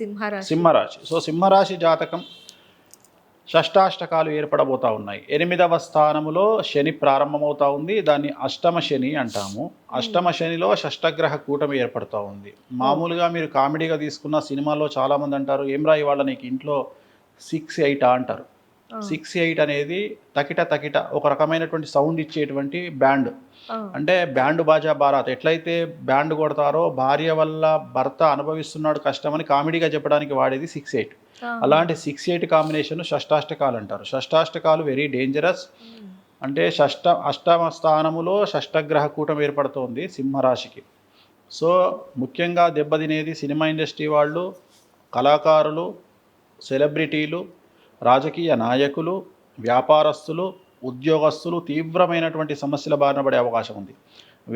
సింహరాశి. సింహరాశి. సో సింహరాశి జాతకం షష్టాష్టకాలు ఏర్పడబోతా ఉన్నాయి. ఎనిమిదవ స్థానములో శని ప్రారంభమవుతా ఉంది. దాన్ని అష్టమ శని అంటాము. అష్టమ శనిలో షష్టగ్రహ కూటమి ఏర్పడుతూ ఉంది. మామూలుగా మీరు కామెడీగా తీసుకున్న సినిమాలో చాలామంది అంటారు ఏం రాయి వాళ్ళ నీకు ఇంట్లో సిక్స్ ఎయిట్ అంటారు. సిక్స్ ఎయిట్ అనేది తకిట తకిట ఒక రకమైనటువంటి సౌండ్ ఇచ్చేటువంటి బ్యాండ్ అంటే బ్యాండ్ బాజా బారాత్ ఎట్లయితే బ్యాండ్ కొడతారో భార్య వల్ల భర్త అనుభవిస్తున్నాడు కష్టమని కామెడీగా చెప్పడానికి వాడేది సిక్స్ ఎయిట్. అలాంటి సిక్స్ ఎయిట్ కాంబినేషన్ షష్టాష్టకాలు అంటారు. షష్టాష్టకాలు వెరీ డేంజరస్. అంటే షష్ట అష్టమ స్థానములో షష్టగ్రహ కూటం ఏర్పడుతోంది సింహరాశికి. సో ముఖ్యంగా దెబ్బతినేది సినిమా ఇండస్ట్రీ వాళ్ళు కళాకారులు సెలబ్రిటీలు రాజకీయ నాయకులు వ్యాపారస్తులు ఉద్యోగస్తులు తీవ్రమైనటువంటి సమస్యల బారిన పడే అవకాశం ఉంది.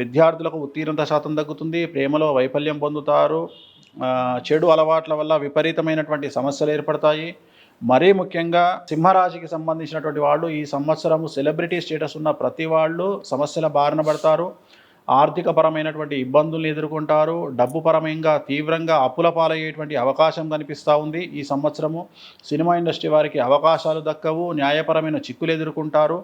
విద్యార్థులకు ఉత్తీర్ణత శాతం తగ్గుతుంది ప్రేమలో వైఫల్యం పొందుతారు చెడు అలవాట్ల వల్ల విపరీతమైనటువంటి సమస్యలు ఏర్పడతాయి. మరీ ముఖ్యంగా సింహరాశికి సంబంధించినటువంటి వాళ్ళు ఈ సంవత్సరము సెలబ్రిటీ స్టేటస్ ఉన్న ప్రతి వాళ్ళు సమస్యల బారిన పడతారు. ఆర్థిక పరమైనటువంటి ఇబ్బందులను ఎదుర్కొంటారు. డబ్బు పరమంగా తీవ్రంగా అప్పుల పాలయ్యేటువంటి అవకాశం కనిపిస్తూ ఉంది ఈ సంవత్సరము. సినిమా ఇండస్ట్రీ వారికి అవకాశాలు దక్కవు న్యాయపరమైన చిక్కులు ఎదుర్కొంటారు.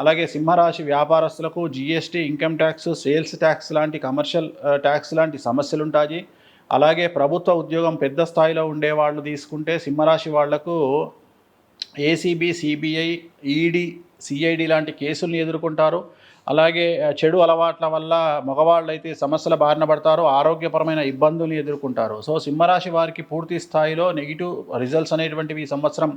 అలాగే సింహరాశి వ్యాపారస్తులకు GST income tax sales tax లాంటి కమర్షియల్ ట్యాక్స్ లాంటి సమస్యలు ఉంటాయి అలాగే ప్రభుత్వ ఉద్యోగం పెద్ద స్థాయిలో ఉండే వాళ్ళు తీసుకుంటే సింహరాశి వాళ్ళకు ఏసీబీ సిబిఐ ఈడీ సిఐడి లాంటి కేసుల్ని ఎదుర్కొంటారు. అలాగే చెడు అలవాట్ల వల్ల మగవాళ్ళు అయితే సమస్యల బారిన పడతారు ఆరోగ్యపరమైన ఇబ్బందులు ఎదుర్కొంటారు. సో సింహరాశి వారికి పూర్తి స్థాయిలో నెగిటివ్ రిజల్ట్స్ అనేటువంటివి ఈ సంవత్సరం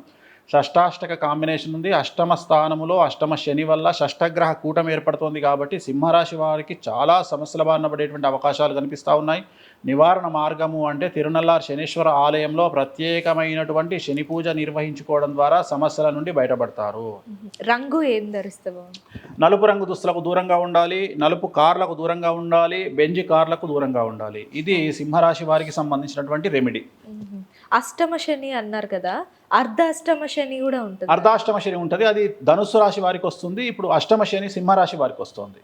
షష్టాష్టక కాంబినేషన్ ఉంది. అష్టమ స్థానములో అష్టమ శని వల్ల షష్టగ్రహ కూటమి ఏర్పడుతోంది కాబట్టి సింహరాశి వారికి చాలా సమస్యల బారిన పడేటువంటి అవకాశాలు కనిపిస్తూ ఉన్నాయి. నివారణ మార్గము అంటే తిరునల్లార్ శనీశ్వర ఆలయంలో ప్రత్యేకమైనటువంటి శని పూజ నిర్వహించుకోవడం ద్వారా సమస్యల నుండి బయటపడతారు. రంగు ఏం ధరిస్తావు? నలుపు రంగు దుస్తులకు దూరంగా ఉండాలి నలుపు కార్లకు దూరంగా ఉండాలి బెంజి కార్లకు దూరంగా ఉండాలి. ఇది సింహరాశి వారికి సంబంధించినటువంటి రెమెడీ. అష్టమ శని అన్నారు కదా అర్ధ అష్టమ శని కూడా ఉంటుంది. అర్ధాష్టమ శని ఉంటుంది అది ధనుస్సు రాశి వారికి వస్తుంది ఇప్పుడు అష్టమ శని సింహరాశి వారికి వస్తుంది.